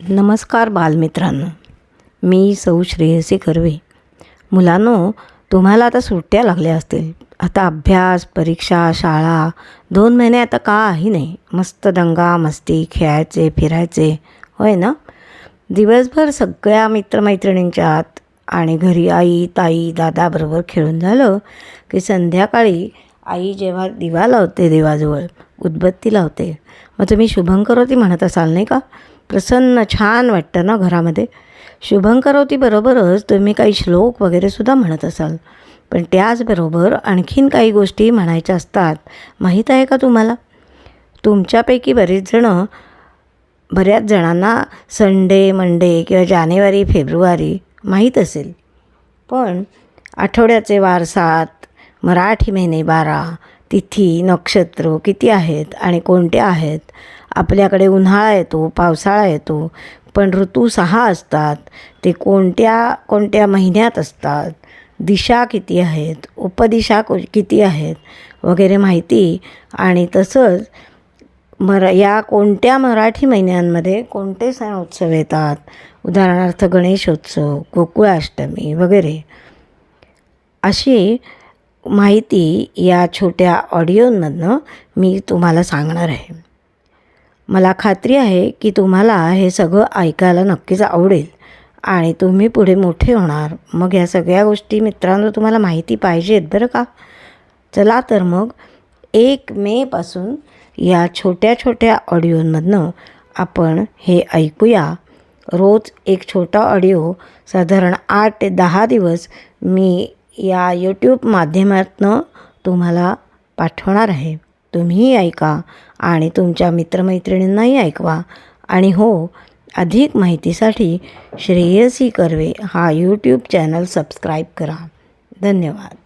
नमस्कार बालमित्रांनो. मी सौ श्रेयसी कर्वे. मुलांनो तुम्हाला आता सुट्ट्या लागल्या असतील. आता अभ्यास परीक्षा शाळा दोन महिने आता काही नाही? मस्त दंगा मस्ती खेळायचे फिरायचे. होय ना? दिवसभर सगळ्या मित्रमैत्रिणींच्यात आणि घरी आई ताई दादाबरोबर खेळून झालं की संध्याकाळी आई जेव्हा दिवा लावते देवाजवळ उदबत्ती लावते. मग तुम्ही शुभंकरोती म्हणत असाल नाही का? प्रसन्न छान वाटतं ना घरामध्ये. शुभंकरोती बरोबरच तुम्ही काही श्लोक वगैरे सुद्धा म्हणत असाल. पण त्याचबरोबर आणखीन काही गोष्टी म्हणायच्या असतात. माहीत आहे का तुम्हाला? तुमच्यापैकी बरेच जणं बऱ्याच जणांना संडे मंडे किंवा जानेवारी फेब्रुवारी माहीत असेल. पण आठवड्याचे वार सात मराठी महिने बारा तिथी नक्षत्र किती आहेत आणि कोणत्या आहेत? आपल्याकडे उन्हाळा येतो पावसाळा येतो पण ऋतू सहा असतात. ते कोणत्या कोणत्या महिन्यात असतात? दिशा किती आहेत? उपदिशा को किती आहेत? वगैरे माहिती. आणि तसंच मरा या कोणत्या मराठी महिन्यांमध्ये कोणते सण उत्सव येतात? उदाहरणार्थ गणेशोत्सव गोकुळाष्टमी वगैरे. अशी माहिती या छोट्या ऑडिओमधनं मी तुम्हाला सांगणार आहे. मला खात्री आहे की तुम्हाला हे सगळं ऐकायला नक्कीच आवडेल आणि तुम्ही पुढे मोठे होणार. मग ह्या सगळ्या गोष्टी मित्रांनो तुम्हाला माहिती पाहिजेत बरं का? चला तर मग एक मेपासून या छोट्या छोट्या ऑडिओमधनं आपण हे ऐकूया. रोज एक छोटा ऑडिओ साधारण आठ ते दहा दिवस मी या यूट्यूब माध्यमातनं तुम्हाला पाठवणार आहे. तुम्हीही ऐका आणि तुमच्या मित्रमैत्रिणींनाही ऐकवा. आणि हो अधिक माहितीसाठी श्रेयसी कर्वे हा यूट्यूब चॅनल सबस्क्राईब करा. धन्यवाद.